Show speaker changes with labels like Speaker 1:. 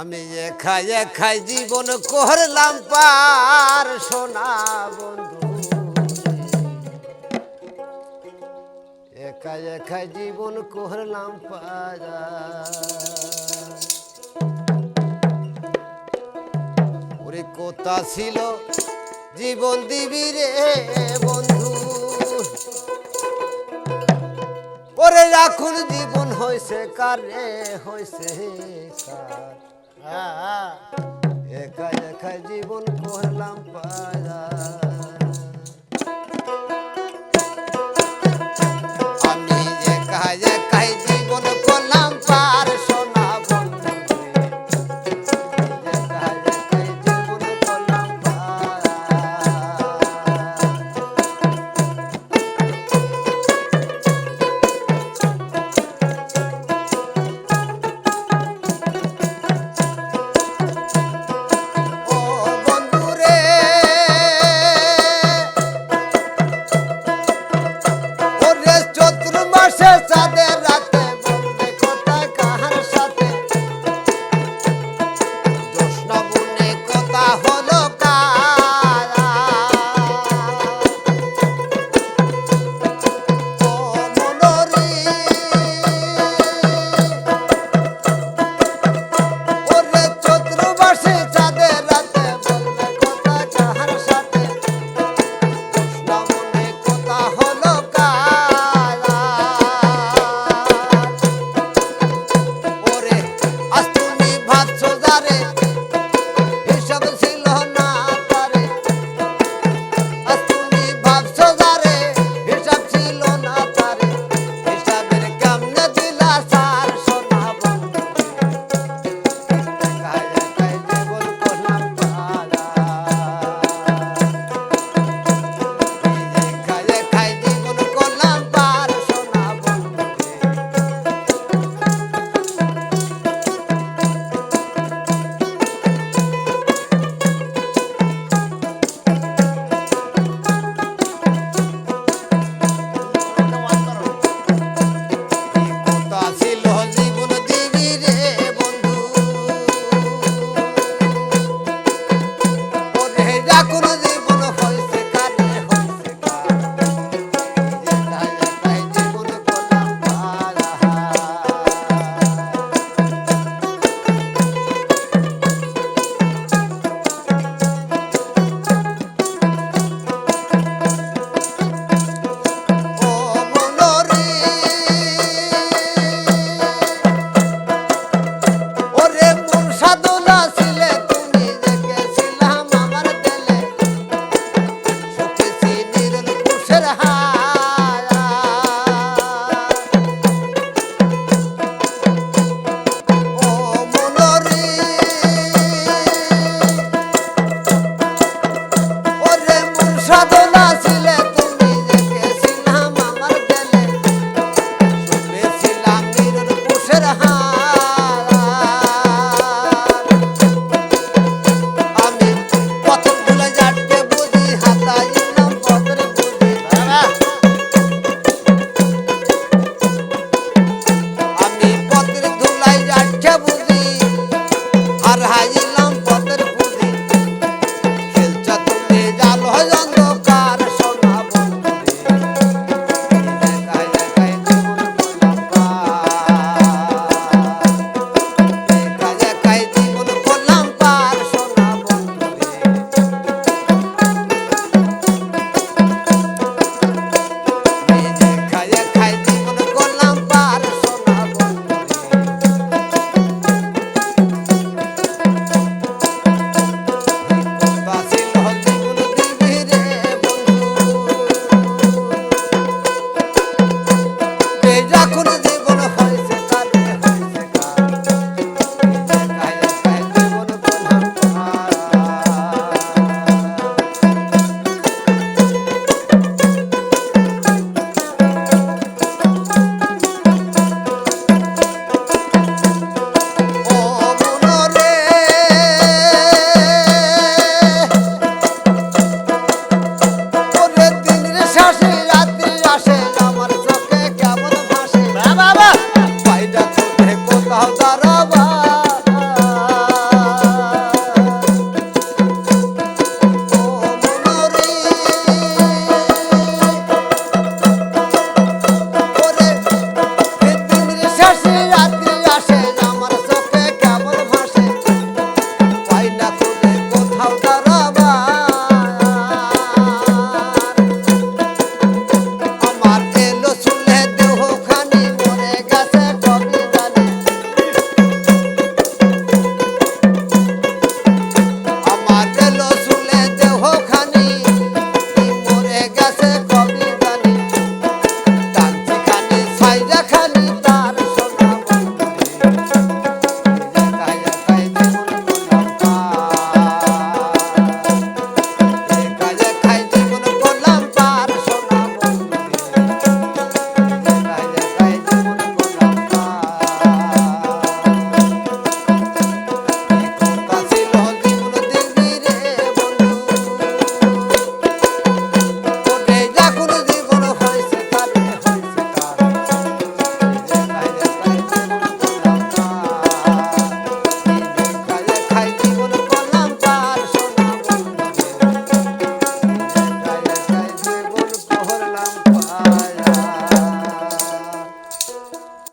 Speaker 1: আমি একাই একাই জীবন করলাম পার, সোনা বন্ধু। একাই একাই জীবন করলাম পার। ওরে কোথা ছিল, জীবন দিবি রে বন্ধু। ওরে রাখুন, জীবন হয়েছে কার হয়েছে কার। একা একা জীবন করলাম পারা